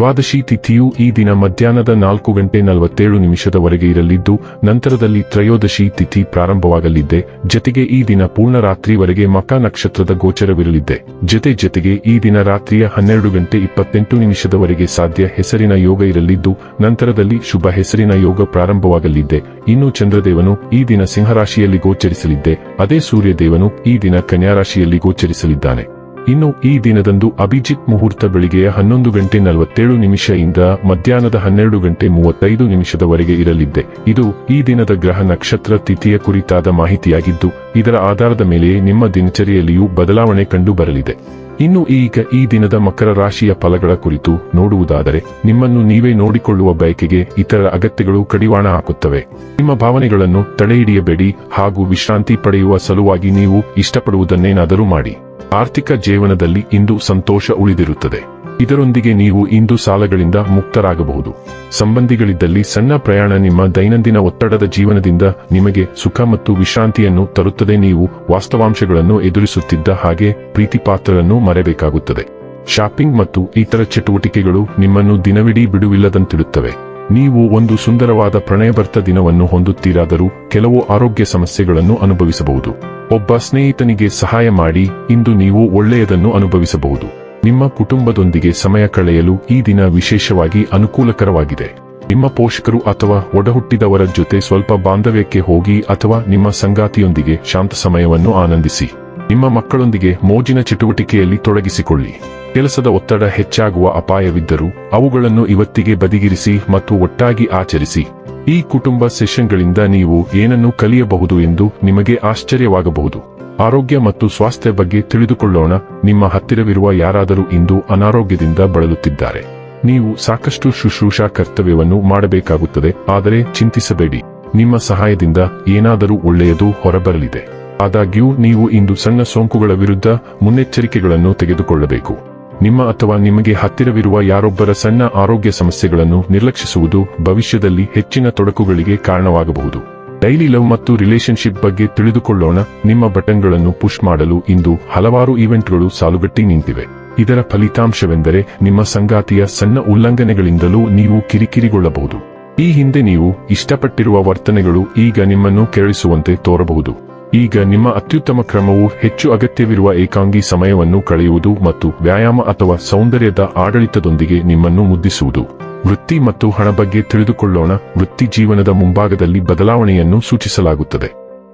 ದ್ವಾದಶಿ ತಿಥಿಯು ಈ ದಿನ ಮಧ್ಯಾಹ್ನದ ನಾಲ್ಕು ಗಂಟೆ ನಲವತ್ತೇಳು ನಿಮಿಷದವರೆಗೆ ಇರಲಿದ್ದು, ನಂತರದಲ್ಲಿ ತ್ರಯೋದಶಿ ತಿಥಿ ಪ್ರಾರಂಭವಾಗಲಿದ್ದೆ. ಜತೆಗೆ ಈ ದಿನ ಪೂರ್ಣ ರಾತ್ರಿವರೆಗೆ ಮಕ ನಕ್ಷತ್ರದ ಗೋಚರವಿರಲಿದೆ ಜತೆ ಜತೆಗೆ ಈ ದಿನ ರಾತ್ರಿಯ ಹನ್ನೆರಡು ಗಂಟೆ ಇಪ್ಪತ್ತೆಂಟು ನಿಮಿಷದವರೆಗೆ ಸಾಧ್ಯ ಹೆಸರಿನ ಯೋಗ ಇರಲಿದ್ದು, ನಂತರದಲ್ಲಿ ಶುಭ ಹೆಸರಿನ ಯೋಗ ಪ್ರಾರಂಭವಾಗಲಿದ್ದೆ. ಇನ್ನು ಚಂದ್ರದೇವನು ಈ ದಿನ ಸಿಂಹರಾಶಿಯಲ್ಲಿ ಗೋಚರಿಸಲಿದ್ದೆ. ಅದೇ ಸೂರ್ಯದೇವನು ಈ ದಿನ ಕನ್ಯಾರಾಶಿಯಲ್ಲಿ ಗೋಚರಿಸಲಿದ್ದಾನೆ. ಇನ್ನು ಈ ದಿನದಂದು ಅಭಿಜಿತ್ ಮುಹೂರ್ತ ಬೆಳಿಗ್ಗೆಯ ಹನ್ನೊಂದು ಗಂಟೆ ನಲವತ್ತೇಳು ನಿಮಿಷದಿಂದ ಮಧ್ಯಾಹ್ನದ ಹನ್ನೆರಡು ಗಂಟೆ ಮೂವತ್ತೈದು ನಿಮಿಷದವರೆಗೆ ಇರಲಿದ್ದೆ. ಇದು ಈ ದಿನದ ಗ್ರಹ ನಕ್ಷತ್ರ ತಿಥಿಯ ಕುರಿತಾದ ಮಾಹಿತಿಯಾಗಿದ್ದು, ಇದರ ಆಧಾರದ ಮೇಲೆ ನಿಮ್ಮ ದಿನಚರಿಯಲ್ಲಿಯೂ ಬದಲಾವಣೆ ಕಂಡು ಬರಲಿದೆ ಇನ್ನು ಈಗ ಈ ದಿನದ ಮಕರ ರಾಶಿಯ ಫಲಗಳ ಕುರಿತು ನೋಡುವುದಾದರೆ, ನಿಮ್ಮನ್ನು ನೀವೇ ನೋಡಿಕೊಳ್ಳುವ ಬಯಕೆಗೆ ಇತರ ಅಗತ್ಯಗಳು ಕಡಿವಾಣ ಹಾಕುತ್ತವೆ. ನಿಮ್ಮ ಭಾವನೆಗಳನ್ನು ತಡೆಹಿಡಿಯಬೇಡಿ ಹಾಗೂ ವಿಶ್ರಾಂತಿ ಪಡೆಯುವ ಸಲುವಾಗಿ ನೀವು ಇಷ್ಟಪಡುವುದನ್ನೇನಾದರೂ ಮಾಡಿ. ಆರ್ಥಿಕ ಜೀವನದಲ್ಲಿ ಇಂದು ಸಂತೋಷ ಉಳಿದಿರುತ್ತದೆ. ಇದರೊಂದಿಗೆ ನೀವು ಇಂದು ಸಾಲಗಳಿಂದ ಮುಕ್ತರಾಗಬಹುದು. ಸಂಬಂಧಿಗಳಿದ್ದಲ್ಲಿ ಸಣ್ಣ ಪ್ರಯಾಣ ನಿಮ್ಮ ದೈನಂದಿನ ಒತ್ತಡದ ಜೀವನದಿಂದ ನಿಮಗೆ ಸುಖ ಮತ್ತು ವಿಶ್ರಾಂತಿಯನ್ನು ತರುತ್ತದೆ. ನೀವು ವಾಸ್ತವಾಂಶಗಳನ್ನು ಎದುರಿಸುತ್ತಿದ್ದ ಹಾಗೆ ಪ್ರೀತಿಪಾತ್ರರನ್ನು ಮರೆಯಬೇಕಾಗುತ್ತದೆ. ಶಾಪಿಂಗ್ ಮತ್ತು ಇತರ ಚಟುವಟಿಕೆಗಳು ನಿಮ್ಮನ್ನು ದಿನವಿಡೀ ಬಿಡುವಿಲ್ಲದಂತಿಡುತ್ತವೆ. ನೀವು ಒಂದು ಸುಂದರವಾದ ಪ್ರಣಯಭರ್ತ ದಿನವನ್ನು ಹೊಂದುತ್ತೀರಾದರೂ ಕೆಲವು ಆರೋಗ್ಯ ಸಮಸ್ಯೆಗಳನ್ನು ಅನುಭವಿಸಬಹುದು. ಒಬ್ಬ ಸ್ನೇಹಿತನಿಗೆ ಸಹಾಯ ಮಾಡಿ, ಇಂದು ನೀವು ಒಳ್ಳೆಯದನ್ನು ಅನುಭವಿಸಬಹುದು. ನಿಮ್ಮ ಕುಟುಂಬದೊಂದಿಗೆ ಸಮಯ ಕಳೆಯಲು ಈ ದಿನ ವಿಶೇಷವಾಗಿ ಅನುಕೂಲಕರವಾಗಿದೆ. ನಿಮ್ಮ ಪೋಷಕರು ಅಥವಾ ಒಡಹುಟ್ಟಿದವರ ಜೊತೆ ಸ್ವಲ್ಪ ಬಾಂಧವ್ಯಕ್ಕೆ ಹೋಗಿ ಅಥವಾ ನಿಮ್ಮ ಸಂಗಾತಿಯೊಂದಿಗೆ ಶಾಂತ ಸಮಯವನ್ನು ಆನಂದಿಸಿ. ನಿಮ್ಮ ಮಕ್ಕಳೊಂದಿಗೆ ಮೋಜಿನ ಚಟುವಟಿಕೆಯಲ್ಲಿ ತೊಡಗಿಸಿಕೊಳ್ಳಿ. ಕೆಲಸದ ಒತ್ತಡ ಹೆಚ್ಚಾಗುವ ಅಪಾಯವಿದ್ದರೂ, ಅವುಗಳನ್ನು ಇವತ್ತಿಗೆ ಬದಿಗಿರಿಸಿ ಮತ್ತು ಒಟ್ಟಾಗಿ ಆಚರಿಸಿ. ಈ ಕುಟುಂಬ ಸೆಷನ್ಗಳಿಂದ ನೀವು ಏನನ್ನು ಕಲಿಯಬಹುದು ಎಂದು ನಿಮಗೆ ಆಶ್ಚರ್ಯವಾಗಬಹುದು. ಆರೋಗ್ಯ ಮತ್ತು ಸ್ವಾಸ್ಥ್ಯ ಬಗ್ಗೆ ತಿಳಿದುಕೊಳ್ಳೋಣ. ನಿಮ್ಮ ಹತ್ತಿರವಿರುವ ಯಾರಾದರೂ ಇಂದು ಅನಾರೋಗ್ಯದಿಂದ ಬಳಲುತ್ತಿದ್ದಾರೆ. ನೀವು ಸಾಕಷ್ಟು ಶುಶ್ರೂಷಾ ಕರ್ತವ್ಯವನ್ನು ಮಾಡಬೇಕಾಗುತ್ತದೆ, ಆದರೆ ಚಿಂತಿಸಬೇಡಿ. ನಿಮ್ಮ ಸಹಾಯದಿಂದ ಏನಾದರೂ ಒಳ್ಳೆಯದು ಹೊರಬರಲಿದೆ. ಆದಾಗ್ಯೂ, ನೀವು ಇಂದು ಸಣ್ಣ ಸೋಂಕುಗಳ ವಿರುದ್ಧ ಮುನ್ನೆಚ್ಚರಿಕೆಗಳನ್ನು ತೆಗೆದುಕೊಳ್ಳಬೇಕು. ನಿಮ್ಮ ಅಥವಾ ನಿಮಗೆ ಹತ್ತಿರವಿರುವ ಯಾರೊಬ್ಬರ ಸಣ್ಣ ಆರೋಗ್ಯ ಸಮಸ್ಯೆಗಳನ್ನು ನಿರ್ಲಕ್ಷಿಸುವುದು ಭವಿಷ್ಯದಲ್ಲಿ ಹೆಚ್ಚಿನ ತೊಡಕುಗಳಿಗೆ ಕಾರಣವಾಗಬಹುದು. ಡೈಲಿ ಲವ್ ಮತ್ತು ರಿಲೇಶನ್ಶಿಪ್ ಬಗ್ಗೆ ತಿಳಿದುಕೊಳ್ಳೋಣ. ನಿಮ್ಮ ಬಟನ್ಗಳನ್ನು ಪುಷ್ ಮಾಡಲು ಇಂದು ಹಲವಾರು ಈವೆಂಟ್ಗಳು ಸಾಲುಗಟ್ಟಿ ನಿಂತಿವೆ. ಇದರ ಫಲಿತಾಂಶವೆಂದರೆ ನಿಮ್ಮ ಸಂಗಾತಿಯ ಸಣ್ಣ ಉಲ್ಲಂಘನೆಗಳಿಂದಲೂ ನೀವು ಕಿರಿಕಿರಿಗೊಳ್ಳಬಹುದು. ಈ ಹಿಂದೆ ನೀವು ಇಷ್ಟಪಟ್ಟಿರುವ ವರ್ತನೆಗಳು ಈಗ ನಿಮ್ಮನ್ನು ಕೆರಳಿಸುವಂತೆ ತೋರಬಹುದು. ಈಗ ನಿಮ್ಮ ಅತ್ಯುತ್ತಮ ಕ್ರಮವು ಹೆಚ್ಚು ಅಗತ್ಯವಿರುವ ಏಕಾಂಗಿ ಸಮಯವನ್ನು ಕಳೆಯುವುದು ಮತ್ತು ವ್ಯಾಯಾಮ ಅಥವಾ ಸೌಂದರ್ಯದ ಆಡಳಿತದೊಂದಿಗೆ ನಿಮ್ಮನ್ನು ಮುದ್ದಿಸುವುದು. ವೃತ್ತಿ ಮತ್ತು ಹಣ ಬಗ್ಗೆ ತಿಳಿದುಕೊಳ್ಳೋಣ. ವೃತ್ತಿ ಜೀವನದ ಮುಂಭಾಗದಲ್ಲಿ ಬದಲಾವಣೆಯನ್ನು ಸೂಚಿಸಲಾಗುತ್ತದೆ.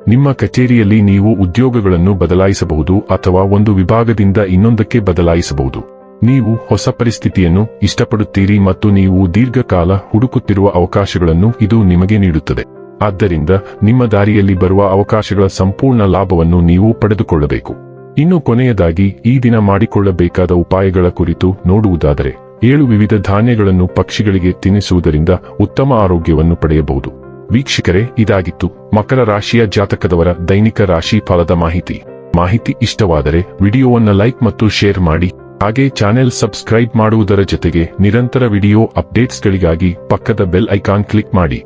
ನಿಮ್ಮ ಕಚೇರಿಯಲ್ಲಿ ನೀವು ಉದ್ಯೋಗಗಳನ್ನು ಬದಲಾಯಿಸಬಹುದು ಅಥವಾ ಒಂದು ವಿಭಾಗದಿಂದ ಇನ್ನೊಂದಕ್ಕೆ ಬದಲಾಯಿಸಬಹುದು. ನೀವು ಹೊಸ ಪರಿಸ್ಥಿತಿಯನ್ನು ಇಷ್ಟಪಡುತ್ತೀರಿ ಮತ್ತು ನೀವು ದೀರ್ಘಕಾಲ ಹುಡುಕುತ್ತಿರುವ ಅವಕಾಶಗಳನ್ನು ಇದು ನಿಮಗೆ ನೀಡುತ್ತದೆ. ಆದ್ದರಿಂದ ನಿಮ್ಮ ದಾರಿಯಲ್ಲಿ ಬರುವ ಅವಕಾಶಗಳ ಸಂಪೂರ್ಣ ಲಾಭವನ್ನು ನೀವು ಪಡೆದುಕೊಳ್ಳಬೇಕು. ಇನ್ನು ಕೊನೆಯದಾಗಿ, ಈ ದಿನ ಮಾಡಿಕೊಳ್ಳಬೇಕಾದ ಉಪಾಯಗಳ ಕುರಿತು ನೋಡುವುದಾದರೆ, ಏಳು ವಿವಿಧ ಧಾನ್ಯಗಳನ್ನು ಪಕ್ಷಿಗಳಿಗೆ ತಿನ್ನಿಸುವುದರಿಂದ ಉತ್ತಮ ಆರೋಗ್ಯವನ್ನು ಪಡೆಯಬಹುದು. ವೀಕ್ಷಕರೇ, ಇದಾಗಿತ್ತು ಮಕರ ರಾಶಿಯ ಜಾತಕದವರ ದೈನಿಕ ರಾಶಿ ಫಲದ ಮಾಹಿತಿ. ಮಾಹಿತಿ ಇಷ್ಟವಾದರೆ ವಿಡಿಯೋವನ್ನು ಲೈಕ್ ಮತ್ತು ಶೇರ್ ಮಾಡಿ, ಹಾಗೆ ಚಾನೆಲ್ ಸಬ್ಸ್ಕ್ರೈಬ್ ಮಾಡುವುದರ ಜೊತೆಗೆ ನಿರಂತರ ವಿಡಿಯೋ ಅಪ್ಡೇಟ್ಸ್ಗಳಿಗಾಗಿ ಪಕ್ಕದ ಬೆಲ್ ಐಕಾನ್ ಕ್ಲಿಕ್ ಮಾಡಿ.